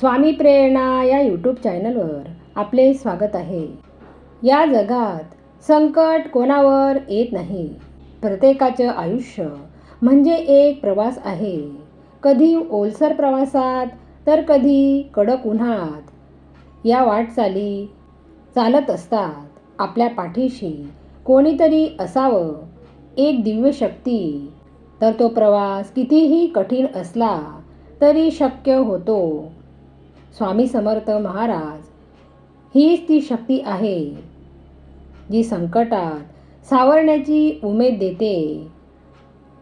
स्वामी प्रेरणा या यूट्यूब चॅनलवर आपले स्वागत आहे. या जगात संकट कोणावर येत नाही. प्रत्येकाचं आयुष्य म्हणजे एक प्रवास आहे. कधी ओलसर प्रवासात तर कधी कडक उन्हात. या वाटचाली चालत असतात. आपल्या पाठीशी कोणीतरी असावं. एक दिव्य शक्ती. तर तो प्रवास कितीही कठीण असला तरी शक्य होतो. स्वामी समर्थ महाराज. हीच ती शक्ती आहे जी संकटात सावरण्याची उमेद देते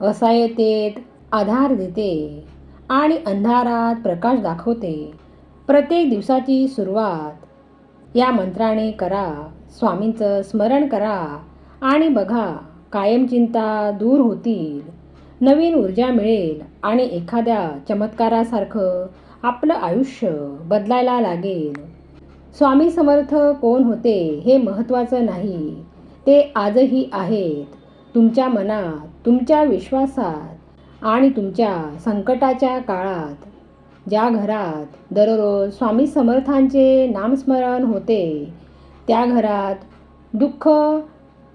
असहायतेत आधार देते आणि अंधारात प्रकाश दाखवते. प्रत्येक दिवसाची सुरुवात या मंत्राने करा स्वामींचं स्मरण करा आणि बघा कायम चिंता दूर होतील. नवीन ऊर्जा मिळेल आणि एखाद्या चमत्कारासारखं आपलं आयुष्य बदलायला लागेल. स्वामी समर्थ कोण होते हे महत्त्वाचं नाही. ते आजही आहेत. तुमच्या मनात तुमच्या विश्वासात आणि तुमच्या संकटाच्या काळात. ज्या घरात दररोज स्वामी समर्थांचे नामस्मरण होते त्या घरात दुःख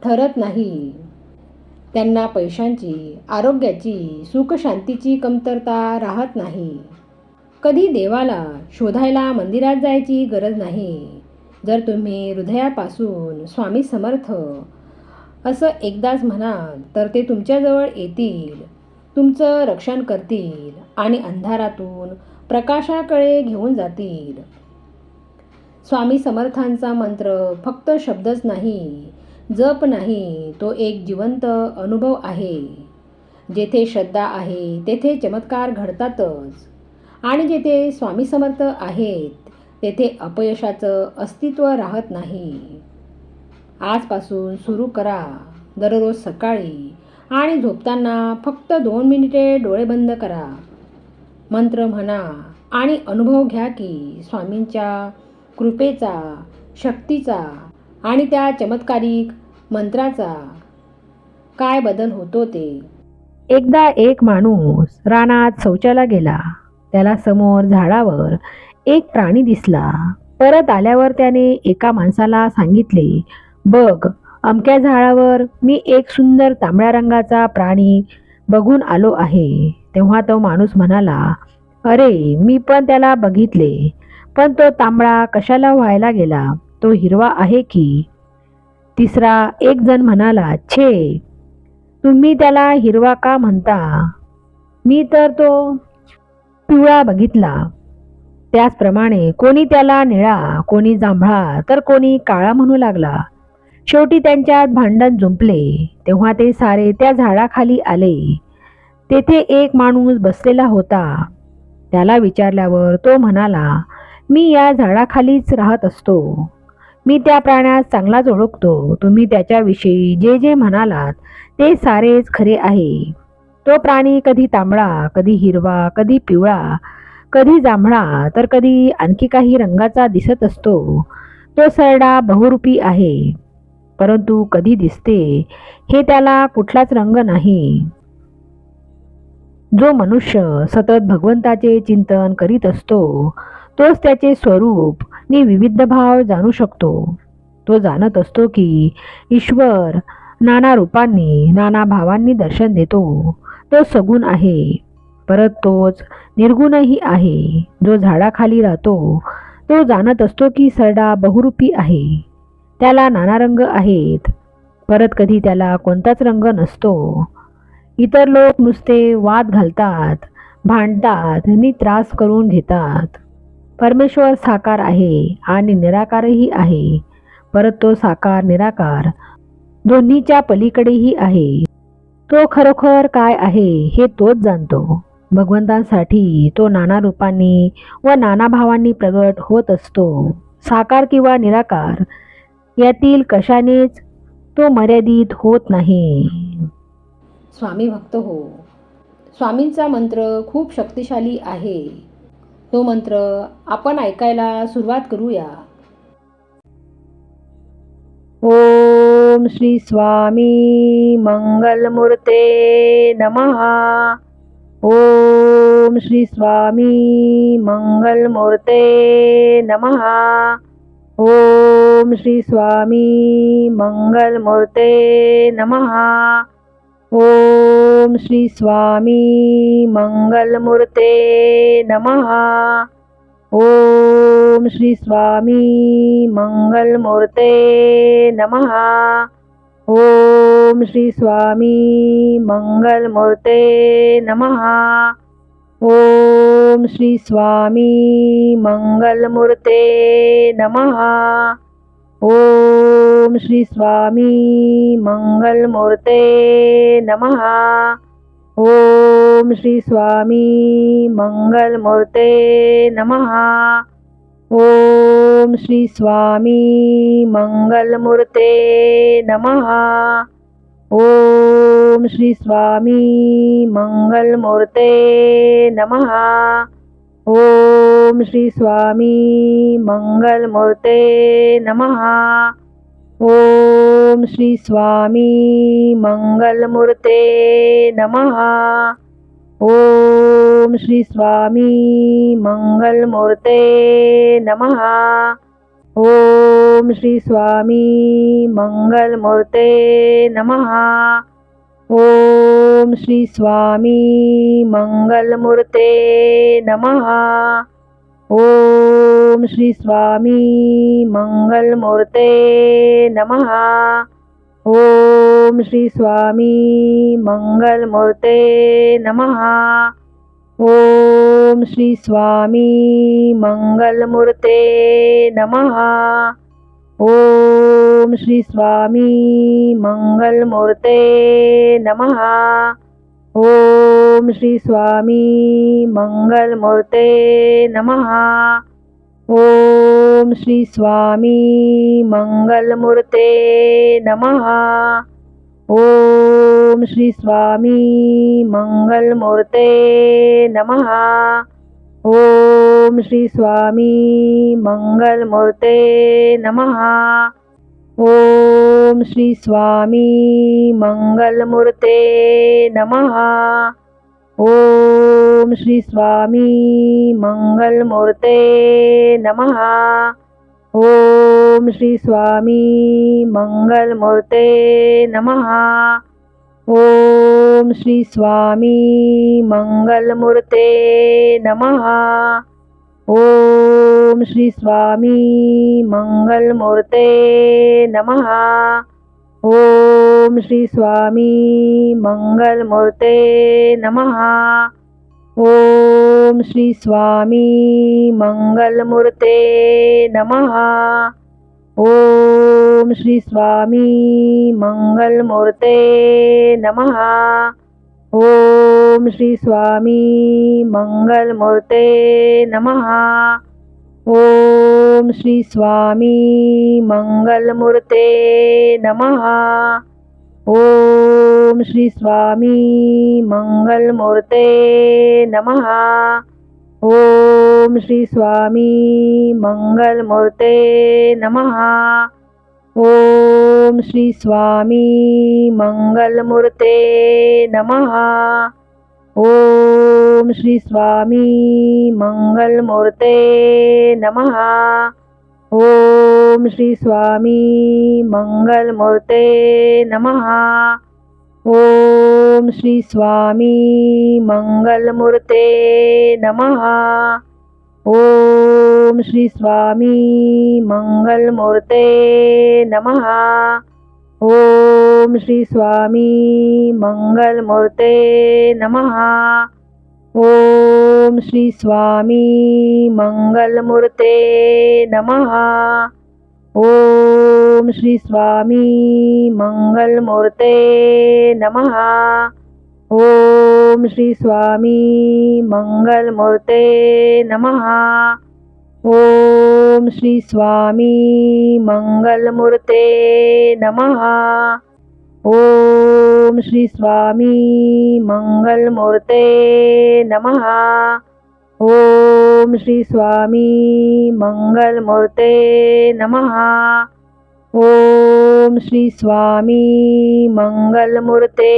ठरत नाही. त्यांना पैशांची आरोग्याची सुखशांतीची कमतरता राहत नाही. कधी देवाला शोधायला मंदिरात जायची गरज नाही. जर तुम्ही हृदयापासून स्वामी समर्थ असं एकदाच म्हणाल तर ते तुमच्याजवळ येतील. तुमचं रक्षण करतील आणि अंधारातून प्रकाशाकडे घेऊन जातील. स्वामी समर्थांचा मंत्र फक्त शब्दच नाही जप नाही तो एक जिवंत अनुभव आहे. जेथे श्रद्धा आहे तेथे चमत्कार घडतातच. आणि जेथे स्वामी समर्थ आहेत तेथे अपयशाचं अस्तित्व राहत नाही. आजपासून सुरू करा दररोज सकाळी. आणि झोपताना फक्त दोन मिनिटे डोळे बंद करा. मंत्र म्हणा आणि अनुभव घ्या की स्वामींच्या कृपेचा शक्तीचा आणि त्या चमत्कारिक मंत्राचा काय बदल होतो ते. एकदा एक माणूस रानात शौचाला गेला. त्याला समोर झाडावर एक प्राणी दिसला. परत आल्यावर त्याने एका माणसाला सांगितले बघ अमक्या झाडावर मी एक सुंदर तांबड्या रंगाचा प्राणी बघून आलो आहे. तेव्हा तो माणूस म्हणाला अरे मी पण त्याला बघितले पण तो तांबडा कशाला व्हायला गेला? तो हिरवा आहे की? तिसरा एक जण म्हणाला छे तुम्ही त्याला हिरवा का म्हणता? मी तर तो पिवळा बघितला. त्याचप्रमाणे कोणी त्याला निळा कोणी जांभळा तर कोणी काळा म्हणू लागला. शेवटी त्यांच्यात भांडण जुंपले. तेव्हा ते सारे त्या झाडाखाली आले. तेथे एक माणूस बसलेला होता. त्याला विचारल्यावर तो म्हणाला मी या झाडाखालीच राहत असतो. मी त्या प्राण्यास चांगलाच ओळखतो. तुम्ही त्याच्याविषयी जे जे म्हणालात ते सारेच खरे आहे. तो प्राणी कधी तांबडा कधी हिरवा कधी पिवळा कधी जांभळा तर कधी आणखी काही रंगाचा दिसत असतो. तो सरडा बहुरूपी आहे परंतु कधी दिसते हे त्याला कुठलाच रंग नाही. जो मनुष्य सतत भगवंताचे चिंतन करीत असतो तोच त्याचे स्वरूप नि विविध भाव जाणू शकतो. तो जाणत असतो की ईश्वर नाना रूपांनी नाना भावांनी दर्शन देतो. तो सगुण आहे. परत तोच निर्गुणही आहे. जो झाडाखाली राहतो तो जाणत असतो की सरडा बहुरूपी आहे. त्याला नाना रंग आहेत. परत कधी त्याला कोणताच रंग नसतो. इतर लोक नुसते वाद घालतात भांडतात आणि त्रास करून घेतात. परमेश्वर साकार आहे आणि निराकारही आहे. परत तो साकार निराकार दोन्हीच्या पलीकडेही आहे. तो खरोखर काय आहे हे तोच जाणतो. भगवंतांसाठी तो नाना रूपांनी व नाना भावांनी प्रगट होत असतो. साकार किंवा निराकार यातील कशानेच तो मर्यादित होत नाही. स्वामी भक्त हो स्वामींचा मंत्र खूप शक्तिशाली आहे. तो मंत्र आपण ऐकायला सुरुवात करूया. ओम श्री स्वामी मंगलमूर्ते नमः। ओम श्री स्वामी मंगलमूर्ते नमः। ओम श्री स्वामी मंगलमूर्ते नमः। ओम श्री स्वामी मंगलमूर्ते नमः। ओम श्री स्वामी मंगलमूर्ते नमः। ओम श्री स्वामी मंगलमूर्ते नमः। ओम श्री स्वामी मंगलमूर्ते नमः। ओम श्री स्वामी मंगलमूर्ते नमः। ओम श्री स्वामी मंगलमूर्ते नमः। ओम श्री स्वामी मंगलमूर्ते नमः। ओम श्री स्वामी मंगलमूर्ते नमः। ओम श्री स्वामी मंगलमूर्ते नमः। ओम श्री स्वामी मंगलमूर्ते नमः। ओम श्री स्वामी मंगलमूर्ते नमः। ओम श्री स्वामी मंगलमूर्ते नमः। ओम श्री स्वामी मंगलमूर्ते नमः। ओम श्री स्वामी मंगलमूर्ते नमः। ओम श्री स्वामी मंगलमूर्ते नमः। ओम श्री स्वामी मंगलमूर्ते नमः। ओम श्री स्वामी मंगलमूर्ते नमः। ओम श्री स्वामी मंगलमूर्ते नमः। ओम श्री स्वामी मंगलमूर्ते नमः। ओम श्री स्वामी मंगलमूर्ते नमः। ओम श्री स्वामी मंगलमूर्ते नमः। ओम श्री स्वामी मंगलमूर्ते नमः। ओम श्री स्वामी मंगलमूर्ते नमः। ओम श्री स्वामी मंगलमूर्ते नमः। ओम श्री स्वामी मंगलमूर्ते नमः। ओम श्री स्वामी मंगलमूर्ते नमः। ओम श्री स्वामी मंगलमूर्ते नमः। ओम श्री स्वामी मंगलमूर्ते नमः। ओम श्री स्वामी मंगलमूर्ते नमः। ओम श्री स्वामी मंगलमूर्ते नमः। ओम श्री स्वामी मंगलमूर्ते नमः। ओम श्री स्वामी मंगलमूर्ते नमः। ओम श्री स्वामी मंगलमूर्ते नमः। ओम श्री स्वामी मंगलमूर्ते नमः। ओम श्री स्वामी मंगलमूर्ते नमः। ओम श्री स्वामी मंगलमूर्ते नमः। ओम श्री स्वामी मंगलमूर्ते नमः। ओम श्री स्वामी मंगलमूर्ते नमः। ओम श्री स्वामी मंगलमूर्ते नमः। ओम श्री स्वामी मंगलमूर्ते नमः। ओम श्री स्वामी मंगलमूर्ते नमः। ओम श्री स्वामी मंगलमूर्ते नमः। ओम श्री स्वामी मंगलमूर्ते नमः। ओम श्री स्वामी मंगलमूर्ते नमः। ओम श्री स्वामी मंगलमूर्ते नमः। ओम श्री स्वामी मंगलमूर्ते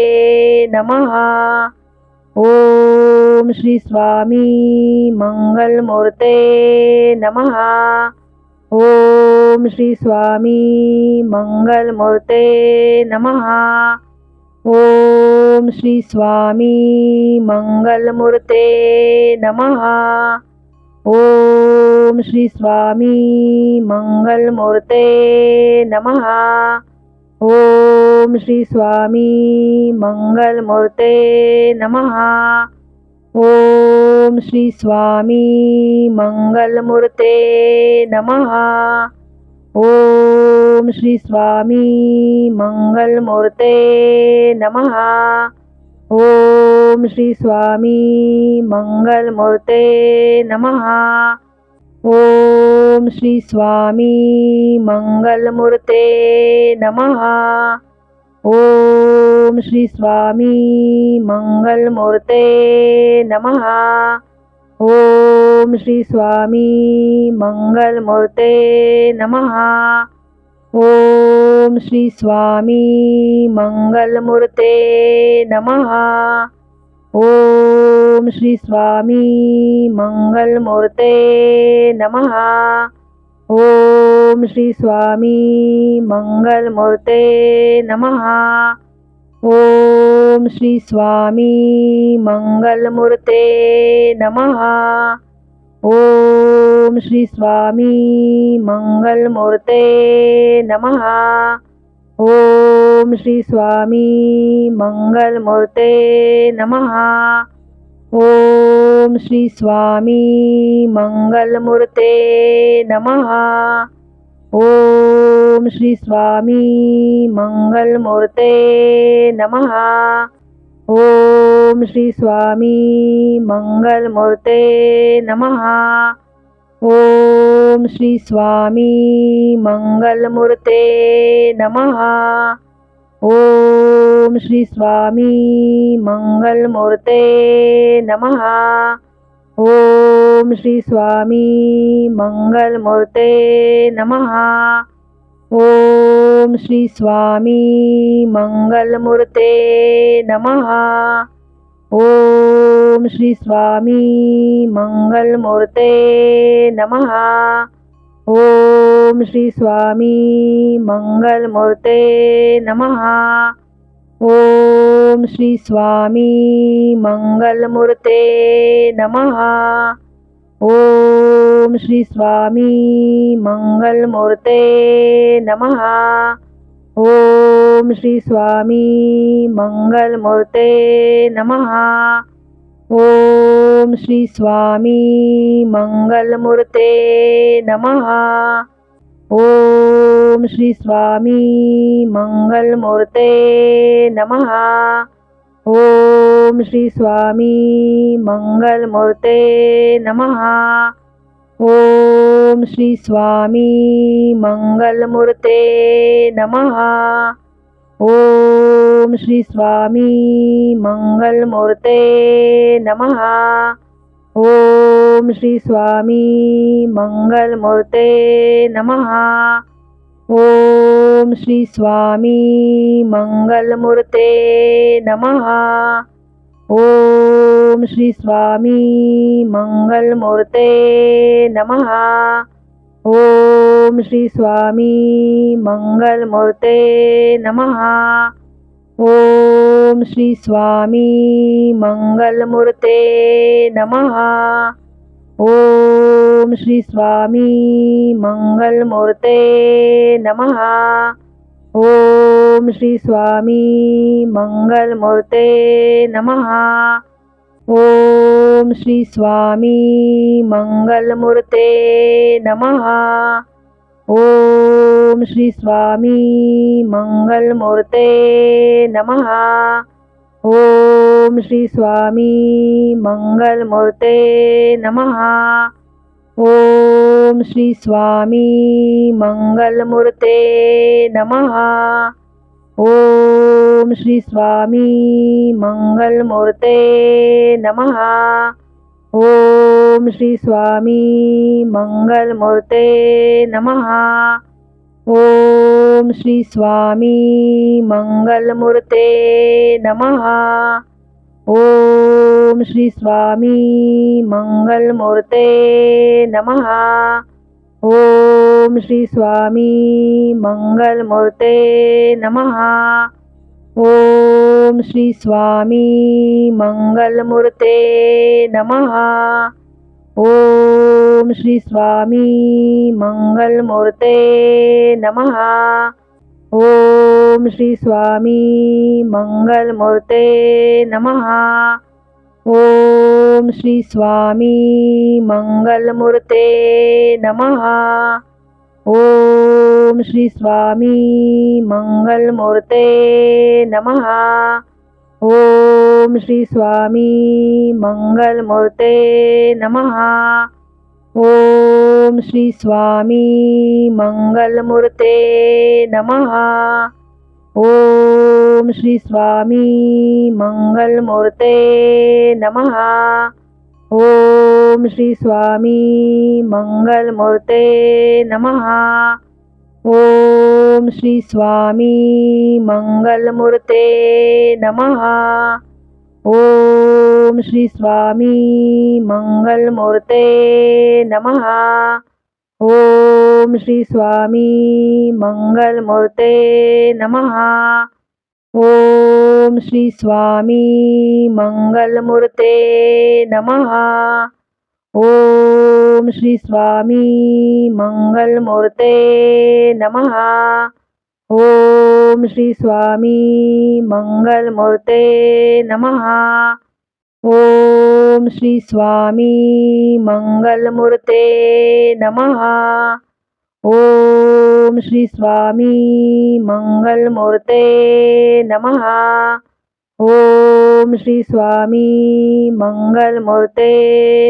नमः। ओम श्री स्वामी मंगलमूर्ते नमः। ओम श्री स्वामी मंगलमूर्ते नमः। ओम श्री स्वामी मंगलमूर्ते नमः। ओम श्री स्वामी मंगलमूर्ते नमः। ओम श्री स्वामी मंगलमूर्ते नमः। ओम श्री स्वामी मंगलमूर्ते नमः। ओम श्री स्वामी मंगलमूर्ते नमः। ओम श्री स्वामी मंगलमूर्ते नमः। ओम श्री स्वामी मंगलमूर्ते नमः। ओम श्री स्वामी मंगलमूर्ते नमः। ओम श्री स्वामी मंगलमूर्ते नमः। ओम श्री स्वामी मंगलमूर्ते नमः। ओम श्री स्वामी मंगलमूर्ते नमः। ओम श्री स्वामी मंगलमूर्ते नमः। ओम श्री स्वामी मंगलमूर्ते नमः। ओम श्री स्वामी मंगलमूर्ते नमः। ओम श्री स्वामी मंगलमूर्ते नमः। ओम श्री स्वामी मंगलमूर्ते नमः। ओम श्री स्वामी मंगलमूर्ते नमः। ओम श्री स्वामी मंगलमूर्ते नमः। ओम श्री स्वामी मंगलमूर्ते नमः। ओम श्री स्वामी मंगलमूर्ते नमः। ओम श्री स्वामी मंगलमूर्ते नमः। ओम श्री स्वामी मंगलमूर्ते नमः। ओम श्री स्वामी मंगलमूर्ते नमः। ओम श्री स्वामी मंगलमूर्ते नमः। ओम श्री स्वामी मंगलमूर्ते नमः। ओम श्री स्वामी मंगलमूर्ते नमः। ओम श्री स्वामी मंगलमूर्ते नमः। ओम श्री स्वामी मंगलमूर्ते नमः। ओम श्री स्वामी मंगलमूर्ते नमः। ओम श्री स्वामी मंगलमूर्ते नमः। ओम श्री स्वामी मंगलमूर्ते नमः। ओम श्री स्वामी मंगलमूर्ते नमः। ओम श्री स्वामी मंगलमूर्ते नमः। ओम श्री स्वामी मंगलमूर्ते नमः। ओम श्री स्वामी मंगलमूर्ते नमः। ओम श्री स्वामी मंगलमूर्ते नमः। ओम श्री स्वामी मंगलमूर्ते नमः। ओम श्री स्वामी मंगलमूर्ते नमः। ओम श्री स्वामी मंगलमूर्ते नमः। ओम श्री स्वामी मंगलमूर्ते नमः। ओम श्री स्वामी मंगलमूर्ते नमः। ओम श्री स्वामी मंगलमूर्ते नमः। ओम श्री स्वामी मंगलमूर्ते नमः। ओम श्री स्वामी मंगलमूर्ते नमः। ओम श्री स्वामी मंगलमूर्ते नमः। ओम श्री स्वामी मंगलमूर्ते नमः। ओम श्री स्वामी मंगलमूर्ते नमः। ओम श्री स्वामी मंगलमूर्ते नमः। ओम श्री स्वामी मंगलमूर्ते नमः। ओम श्री स्वामी मंगलमूर्ते नमः। ओम श्री स्वामी मंगलमूर्ते नमः। ओम श्री स्वामी मंगलमूर्ते नमः। ओम श्री स्वामी मंगलमूर्ते नमः। ओम श्री स्वामी मंगलमूर्ते नमः। ओम श्री स्वामी मंगलमूर्ते नमः। ओम श्री स्वामी मंगलमूर्ते नमः। ओम श्री स्वामी मंगलमूर्ते नमः। ओम श्री स्वामी मंगलमूर्ते नमः। ओम श्री स्वामी मंगलमूर्ते नमः। ओम श्री स्वामी मंगलमूर्ते नमः। ओम श्री स्वामी मंगलमूर्ते नमः। ओम श्री स्वामी मंगलमूर्ते नमः। ओम श्री स्वामी मंगलमूर्ते नमः। ओम श्री स्वामी मंगलमूर्ते नमः। ओम श्री स्वामी मंगलमूर्ते नमः। ओम श्री स्वामी मंगलमूर्ते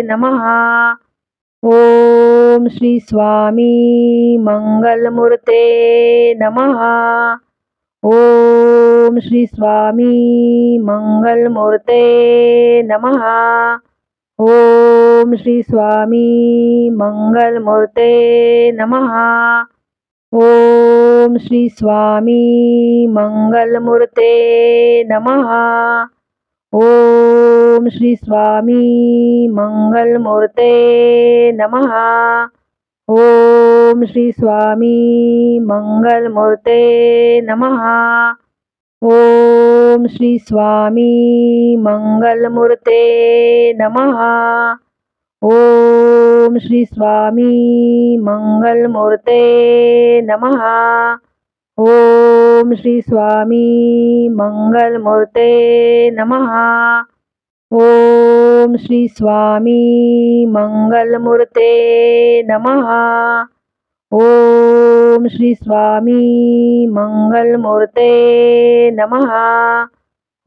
नमः। ओम श्री स्वामी मंगलमूर्ते नमः। ओम श्री स्वामी मंगलमूर्ते नमः। ओम श्री स्वामी मंगलमूर्ते नमः। ओम श्री स्वामी मंगलमूर्ते नमः। ओम श्री स्वामी मंगलमूर्ते नमः। ओम श्री स्वामी मंगलमूर्ते नमः। ओम श्री स्वामी मंगलमूर्ते नमः। ओम श्री स्वामी मंगलमूर्ते नमः। ओम श्री स्वामी मंगलमूर्ते नमः। ओम श्री स्वामी मंगलमूर्ते नमः। ओम श्री स्वामी मंगलमूर्ते नमः।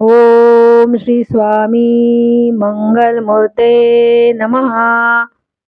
ओम श्री स्वामी मंगलमूर्ते नमः।